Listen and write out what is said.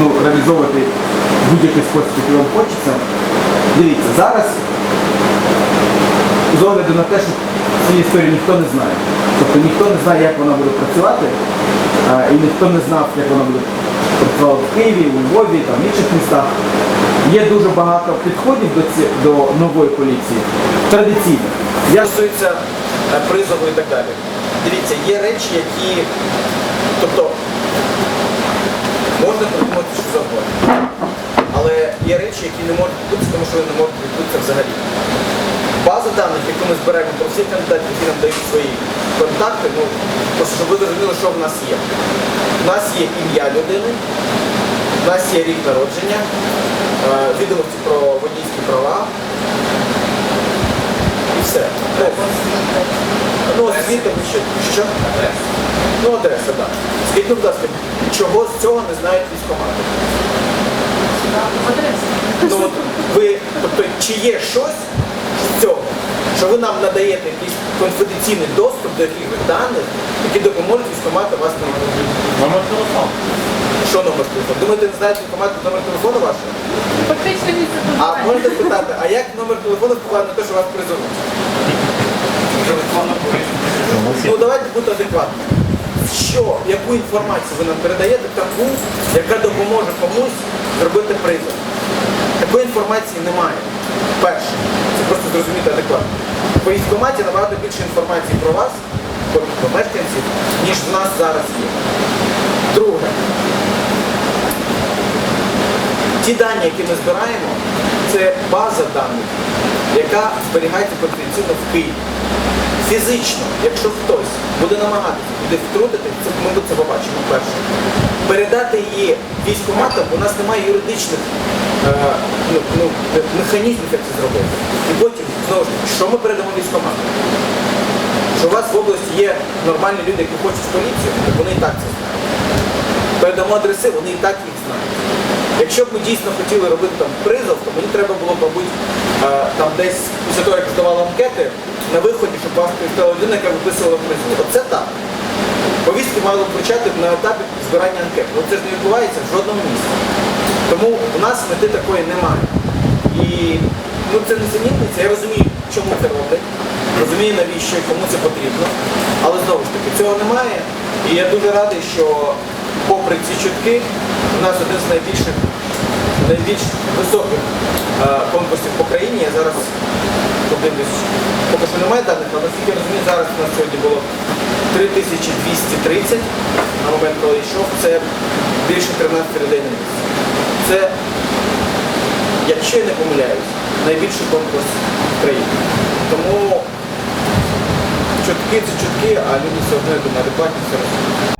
ну, реалізовувати будь-який спосіб, який вам хочеться. Дивіться, зараз з огляду на те, що цієї історії ніхто не знає. Тобто ніхто не знає, як вона буде працювати, а, і ніхто не знав, як вона буде працювати в Києві, у Львові, там, в інших містах. Є дуже багато підходів до, ці, до нової поліції, традиційних. Я стосується е, призову і так далі. Дивіться, є речі, які. Тобто можна придумати що завгодно. Але є речі, які не можуть відбутися, тому що вони не можуть відбутися взагалі. База даних, яку ми зберемо про всіх кандидатів, які нам дають свої контакти, ну, просто щоб ви зрозуміли, що в нас є. У нас є ім'я людини, у нас є рік народження, е, відомості про водійські права. І все. Ну, Ну, освіта, що? що? Ну, адреса, так. Скажіть, будь ласка, чого з цього не знають військомати? Ну, от ви, тобто, чи є щось з цього, що ви нам надаєте якийсь конфіденційний доступ до якихось даних, які допоможуть військомати вас не Номер телефону. Що номер телефону? Думаєте, не знаєте військомати номер телефону вашого? Фактично місце А можете спитати, а як номер телефону впливає на те, що вас призовуть? Ну давайте бути адекватними. Що, яку інформацію ви нам передаєте, таку, яка допоможе комусь зробити призов? Такої інформації немає. Перше, це просто зрозуміти адекватно. В військкоматі набагато більше інформації про вас, про мешканців, ніж в нас зараз є. Друге, ті дані, які ми збираємо, це база даних, яка зберігається конфіденційно в Києві. Фізично, якщо хтось буде намагатися туди втрутити, ми це побачимо перше. Передати її військкоматам, у нас немає юридичних е, ну, ну, механізмів, як це зробити. І потім, знову ж таки, що ми передамо військкоматам? Що у вас в області є нормальні люди, які хочуть в поліцію, вони і так це знають. Передамо адреси, вони і так їх знають. Якщо б ми дійсно хотіли робити там призов, то мені треба було, мабуть, е, там десь після того, як здавали анкети, на виході, щоб вас представила людина, яка виписувала призов. Оце так. Повістки мали почати на етапі збирання анкет. Але це ж не відбувається в жодному місці. Тому у нас мети такої немає. І ну, це не замітниця. Я розумію, чому це роблять, розумію, навіщо і кому це потрібно. Але знову ж таки, цього немає. І я дуже радий, що попри ці чутки, у нас один з найбільших, найбільш високих е, конкурсів по країні. Я зараз подивлюсь, поки що немає даних, але наскільки розумію, зараз у нас сьогодні було 3230 на момент, коли йшов, це більше 13 людей на місці. Це, якщо я не помиляюсь, найбільший конкурс в країні. Тому чутки це чутки, а люди все одно думаю, адекватні все розуміють.